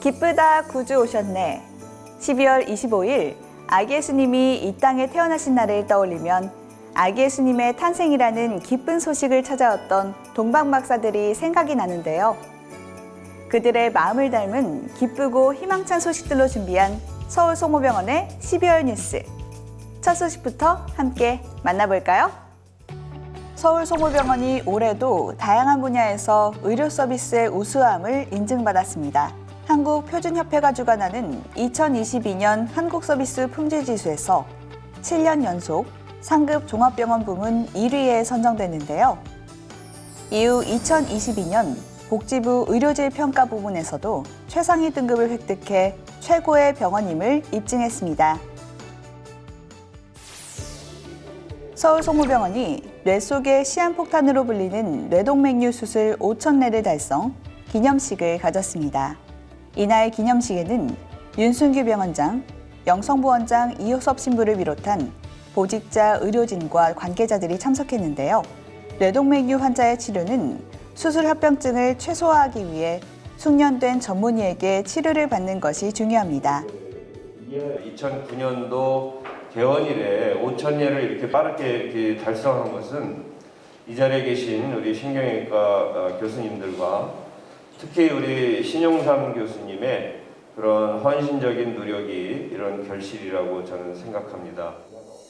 기쁘다 구주 오셨네. 12월 25일 아기 예수님이 이 땅에 태어나신 날을 떠올리면 아기 예수님의 탄생이라는 기쁜 소식을 찾아왔던 동방 박사들이 생각이 나는데요. 그들의 마음을 닮은 기쁘고 희망찬 소식들로 준비한 서울 송호병원의 12월 뉴스. 첫 소식부터 함께 만나볼까요? 서울 송호병원이 올해도 다양한 분야에서 의료 서비스의 우수함을 인증받았습니다. 한국표준협회가 주관하는 2022년 한국서비스 품질지수에서 7년 연속 상급 종합병원 부문 1위에 선정됐는데요. 이후 2022년 복지부 의료질 평가 부문에서도 최상위 등급을 획득해 최고의 병원임을 입증했습니다. 서울 송무병원이 뇌 속의 시한폭탄으로 불리는 뇌동맥류 수술 5천례를 달성 기념식을 가졌습니다. 이날 기념식에는 윤순규 병원장, 영성부 원장 이효섭 신부를 비롯한 보직자 의료진과 관계자들이 참석했는데요. 뇌동맥류 환자의 치료는 수술 합병증을 최소화하기 위해 숙련된 전문의에게 치료를 받는 것이 중요합니다. 2009년도 개원 이래 5천 예를 이렇게 빠르게 이렇게 달성한 것은 이 자리에 계신 우리 신경외과 어, 교수님들과 특히 우리 신용삼 교수님의 그런 헌신적인 노력이 이런 결실이라고 저는 생각합니다.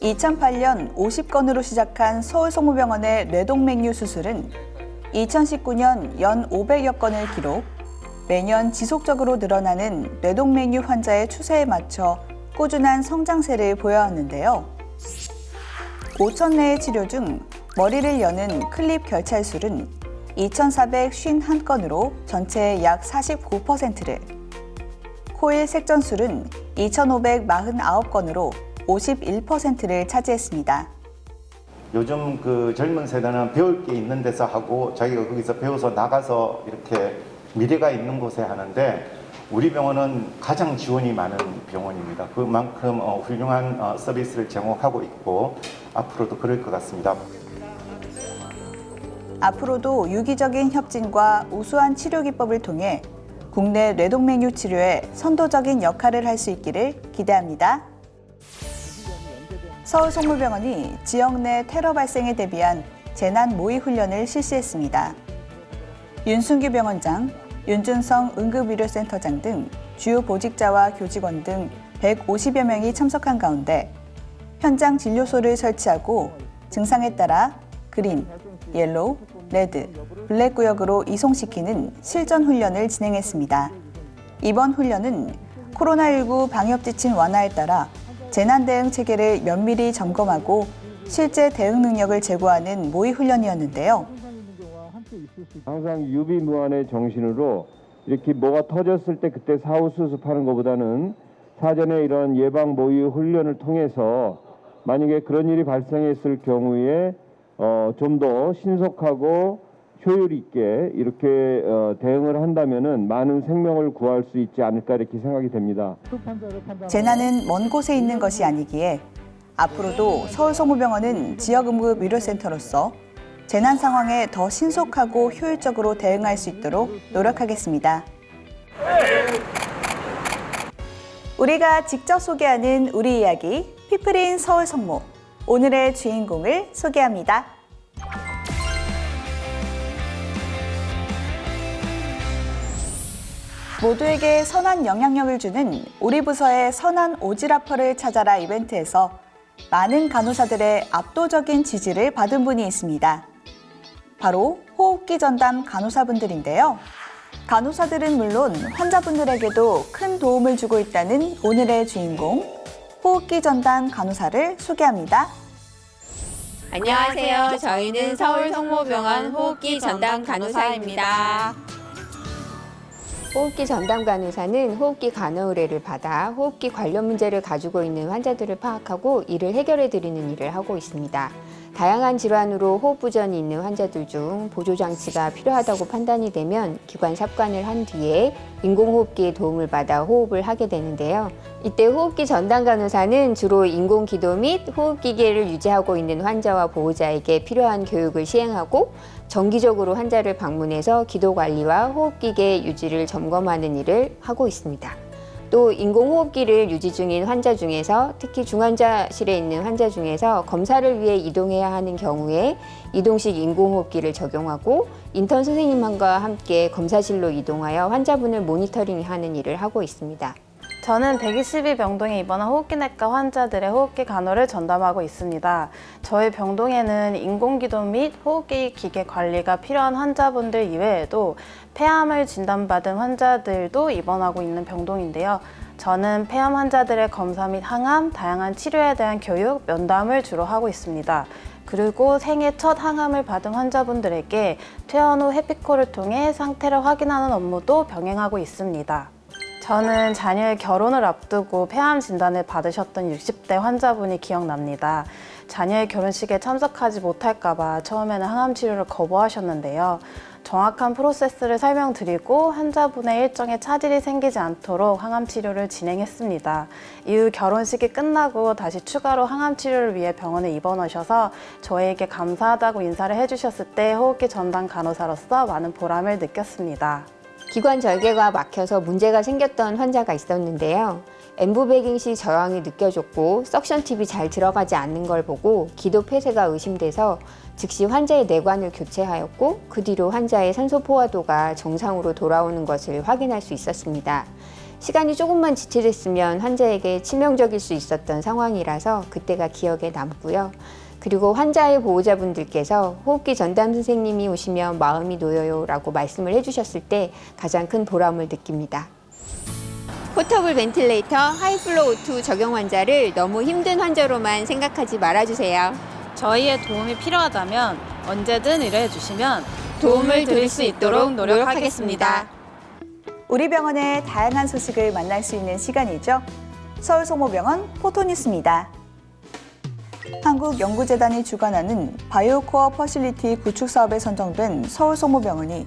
2008년 50건으로 시작한 서울 송무병원의 뇌동맥류 수술은 2019년 연 500여 건을 기록, 매년 지속적으로 늘어나는 뇌동맥류 환자의 추세에 맞춰 꾸준한 성장세를 보여왔는데요. 5천 내의 치료 중 머리를 여는 클립 결찰술은 2,451건으로 전체의 약 49%를, 코일 색전술은 2,549건으로 51%를 차지했습니다. 요즘 그 젊은 세대는 배울 게 있는 데서 하고 자기가 거기서 배워서 나가서 이렇게 미래가 있는 곳에 하는데 우리 병원은 가장 지원이 많은 병원입니다. 그만큼 어, 훌륭한 어, 서비스를 제공하고 있고 앞으로도 그럴 것 같습니다. 앞으로도 유기적인 협진과 우수한 치료 기법을 통해 국내 뇌동맥류 치료에 선도적인 역할을 할 수 있기를 기대합니다. 서울 송물병원이 지역 내 테러 발생에 대비한 재난 모의 훈련을 실시했습니다. 윤순규 병원장, 윤준성 응급의료센터장 등 주요 보직자와 교직원 등 150여 명이 참석한 가운데 현장 진료소를 설치하고 증상에 따라 그린, 옐로우, 레드, 블랙 구역으로 이송시키는 실전 훈련을 진행했습니다. 이번 훈련은 코로나19 방역 지침 완화에 따라 재난 대응 체계를 면밀히 점검하고 실제 대응 능력을 제고하는 모의 훈련이었는데요. 항상 유비무환의 정신으로 이렇게 뭐가 터졌을 때 그때 사후 수습하는 것보다는 사전에 이런 예방 모의 훈련을 통해서 만약에 그런 일이 발생했을 경우에 어, 좀 더 신속하고 효율 있게 이렇게 어, 대응을 한다면은 많은 생명을 구할 수 있지 않을까 이렇게 생각이 됩니다. 재난은 먼 곳에 있는 것이 아니기에 앞으로도 서울 송무병원은 지역 응급 의료센터로서 재난 상황에 더 신속하고 효율적으로 대응할 수 있도록 노력하겠습니다. 우리가 직접 소개하는 우리 이야기 피플인 서울 성모 오늘의 주인공을 소개합니다. 모두에게 선한 영향력을 주는 우리 부서의 선한 오지라퍼를 찾아라 이벤트에서 많은 간호사들의 압도적인 지지를 받은 분이 있습니다. 바로 호흡기 전담 간호사분들인데요. 간호사들은 물론 환자분들에게도 큰 도움을 주고 있다는 오늘의 주인공, 호흡기 전담 간호사를 소개합니다. 안녕하세요. 저희는 서울 성모병원 호흡기 전담 간호사입니다. 호흡기 전담 간호사는 호흡기 간호 의뢰를 받아 호흡기 관련 문제를 가지고 있는 환자들을 파악하고 이를 해결해 드리는 일을 하고 있습니다. 다양한 질환으로 호흡 부전이 있는 환자들 중 보조 장치가 필요하다고 판단이 되면 기관 삽관을 한 뒤에 인공호흡기의 도움을 받아 호흡을 하게 되는데요. 이때 호흡기 전담 간호사는 주로 인공기도 및 호흡기계를 유지하고 있는 환자와 보호자에게 필요한 교육을 시행하고 정기적으로 환자를 방문해서 기도 관리와 호흡기계 유지를 점검하는 일을 하고 있습니다. 또 인공호흡기를 유지 중인 환자 중에서 특히 중환자실에 있는 환자 중에서 검사를 위해 이동해야 하는 경우에 이동식 인공호흡기를 적용하고 인턴 선생님과 함께 검사실로 이동하여 환자분을 모니터링하는 일을 하고 있습니다. 저는 122 병동에 입원한 호흡기내과 환자들의 호흡기 간호를 전담하고 있습니다. 저희 병동에는 인공기도 및 호흡기 기계 관리가 필요한 환자분들 이외에도 폐암을 진단받은 환자들도 입원하고 있는 병동인데요. 저는 폐암 환자들의 검사 및 항암, 다양한 치료에 대한 교육, 면담을 주로 하고 있습니다. 그리고 생애 첫 항암을 받은 환자분들에게 퇴원 후 해피콜을 통해 상태를 확인하는 업무도 병행하고 있습니다. 저는 자녀의 결혼을 앞두고 폐암 진단을 받으셨던 60대 환자분이 기억납니다. 자녀의 결혼식에 참석하지 못할까봐 처음에는 항암 치료를 거부하셨는데요. 정확한 프로세스를 설명드리고 환자분의 일정에 차질이 생기지 않도록 항암 치료를 진행했습니다. 이후 결혼식이 끝나고 다시 추가로 항암 치료를 위해 병원에 입원하셔서 저에게 감사하다고 인사를 해주셨을 때 호흡기 전담 간호사로서 많은 보람을 느꼈습니다. 기관 절개가 막혀서 문제가 생겼던 환자가 있었는데요. 엠부베깅 시 저항이 느껴졌고 석션 팁이 잘 들어가지 않는 걸 보고 기도 폐쇄가 의심돼서 즉시 환자의 내관을 교체하였고 그 뒤로 환자의 산소 포화도가 정상으로 돌아오는 것을 확인할 수 있었습니다. 시간이 조금만 지체됐으면 환자에게 치명적일 수 있었던 상황이라서 그때가 기억에 남고요. 그리고 환자의 보호자분들께서 호흡기 전담 선생님이 오시면 마음이 놓여요 라고 말씀을 해주셨을 때 가장 큰 보람을 느낍니다. 포터블 벤틸레이터 하이플로 O2 적용 환자를 너무 힘든 환자로만 생각하지 말아주세요. 저희의 도움이 필요하다면 언제든 의뢰해 주시면 도움을 드릴 수 있도록 노력하겠습니다. 우리 병원의 다양한 소식을 만날 수 있는 시간이죠. 서울성모병원 포토뉴스입니다. 한국연구재단이 주관하는 바이오코어 퍼실리티 구축 사업에 선정된 서울성모병원이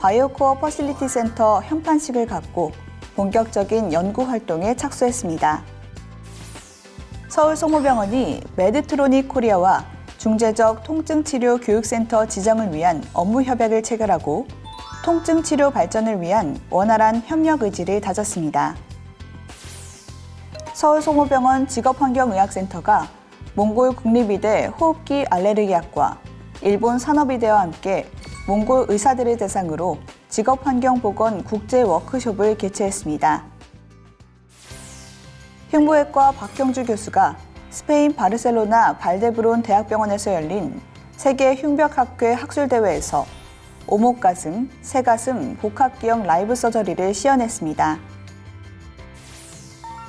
바이오코어 퍼실리티 센터 현판식을 갖고 본격적인 연구 활동에 착수했습니다. 서울성모병원이 메드트로닉 코리아와 중재적 통증치료 교육센터 지정을 위한 업무 협약을 체결하고 통증치료 발전을 위한 원활한 협력 의지를 다졌습니다. 서울성모병원 직업환경의학센터가 몽골 국립의대 호흡기 알레르기학과 일본 산업의대와 함께 몽골 의사들을 대상으로 직업환경보건 국제 워크숍을 개최했습니다. 흉부외과 박경주 교수가 스페인 바르셀로나 발데브론 대학병원에서 열린 세계 흉벽학회 학술대회에서 오목가슴, 새가슴 복합기형 라이브 서저리를 시연했습니다.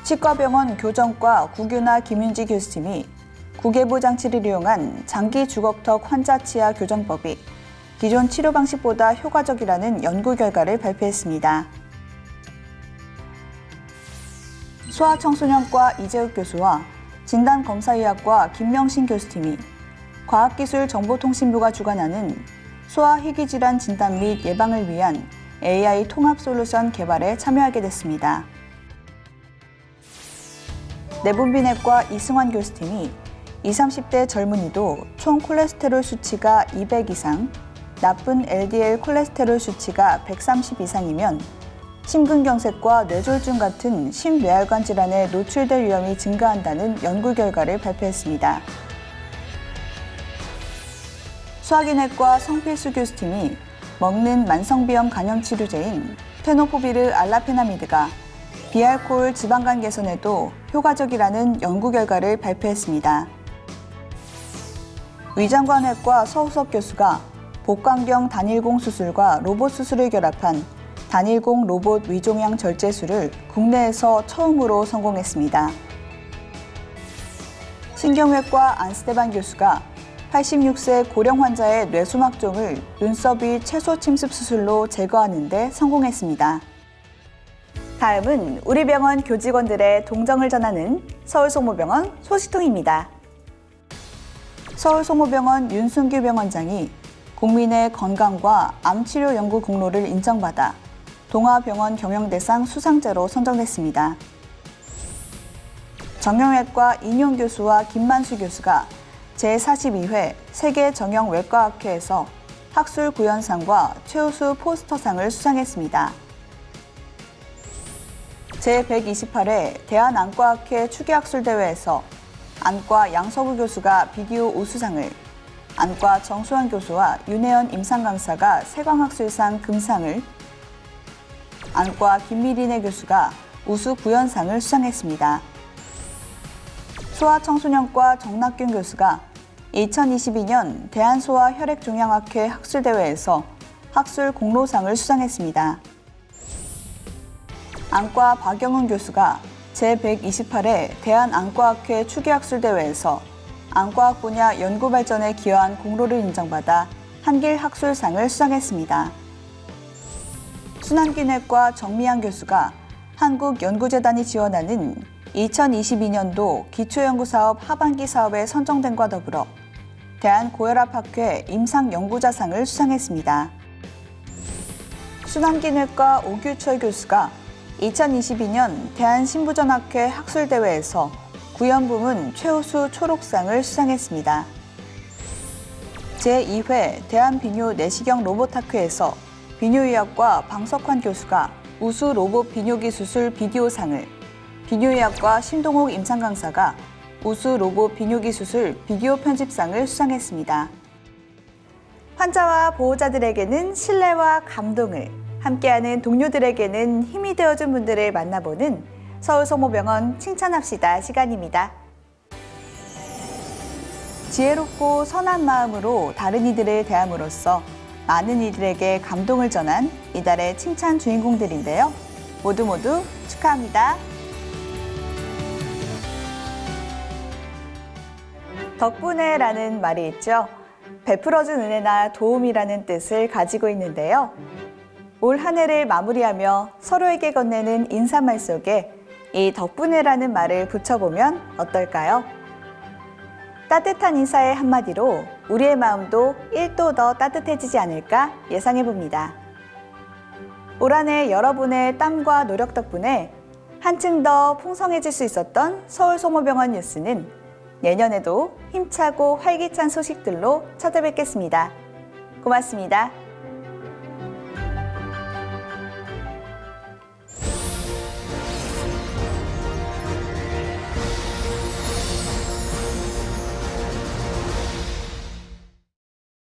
치과병원 교정과 구규나 김윤지 교수팀이 구개부 장치를 이용한 장기 주걱턱 환자 치아 교정법이 기존 치료 방식보다 효과적이라는 연구 결과를 발표했습니다. 소아청소년과 이재욱 교수와 진단검사의학과 김명신 교수팀이 과학기술정보통신부가 주관하는 소아희귀질환 진단 및 예방을 위한 AI 통합 솔루션 개발에 참여하게 됐습니다. 내분비내과 이승환 교수팀이 20, 30대 젊은이도 총 콜레스테롤 수치가 200 이상, 나쁜 LDL 콜레스테롤 수치가 130 이상이면 심근경색과 뇌졸중 같은 심뇌혈관 질환에 노출될 위험이 증가한다는 연구 결과를 발표했습니다. 수학인외과 성필수 교수팀이 먹는 만성비염 감염 치료제인 테노포비르 알라페나미드가 비알코올 지방간 개선에도 효과적이라는 연구 결과를 발표했습니다. 위장관외과 서우석 교수가 복강경 단일공 수술과 로봇 수술을 결합한 단일공 로봇 위종양 절제술을 국내에서 처음으로 성공했습니다. 신경외과 안스테반 교수가 86세 고령 환자의 뇌수막종을 눈썹 위 채소 침습 수술로 제거하는 데 성공했습니다. 다음은 우리 병원 교직원들의 동정을 전하는 서울성모병원 소식통입니다. 서울송호병원 윤순규 병원장이 국민의 건강과 암치료 연구 공로를 인정받아 동아병원 경영대상 수상자로 선정됐습니다. 정형외과 인용 교수와 김만수 교수가 제42회 세계 정형외과학회에서 학술 구연상과 최우수 포스터상을 수상했습니다. 제128회 대한안과학회 추계학술대회에서 안과 양서구 교수가 비디오 우수상을, 안과 정수환 교수와 윤혜연 임상 강사가 세광학술상 금상을, 안과 김미린혜 교수가 우수 구연상을 수상했습니다. 소아청소년과 정낙균 교수가 2022년 대한소아혈액종양학회 학술대회에서 학술 공로상을 수상했습니다. 안과 박영은 교수가 제128회 대한안과학회 추계학술대회에서 안과학 분야 연구 발전에 기여한 공로를 인정받아 한길 학술상을 수상했습니다. 순환기내과 정미양 교수가 한국연구재단이 지원하는 2022년도 기초연구사업 하반기 사업에 선정된과 더불어 대한고혈압학회 임상연구자상을 수상했습니다. 순환기내과 오규철 교수가 2022년 대한신부전학회 학술대회에서 구연부문 최우수 초록상을 수상했습니다. 제2회 대한비뇨 내시경 로봇학회에서 비뇨의학과 방석환 교수가 우수 로봇 비뇨기 수술 비디오상을, 비뇨의학과 신동욱 임상 강사가 우수 로봇 비뇨기 수술 비디오 편집상을 수상했습니다. 환자와 보호자들에게는 신뢰와 감동을, 함께하는 동료들에게는 힘이 되어준 분들을 만나보는 서울성모병원 칭찬합시다 시간입니다. 지혜롭고 선한 마음으로 다른 이들을 대함으로써 많은 이들에게 감동을 전한 이달의 칭찬 주인공들인데요. 모두 모두 축하합니다. 덕분에 라는 말이 있죠. 베풀어준 은혜나 도움이라는 뜻을 가지고 있는데요. 올 한 해를 마무리하며 서로에게 건네는 인사말 속에 이 덕분에라는 말을 붙여보면 어떨까요? 따뜻한 인사의 한마디로 우리의 마음도 1도 더 따뜻해지지 않을까 예상해 봅니다. 올 한 해 여러분의 땀과 노력 덕분에 한층 더 풍성해질 수 있었던 서울 소모병원 뉴스는 내년에도 힘차고 활기찬 소식들로 찾아뵙겠습니다. 고맙습니다.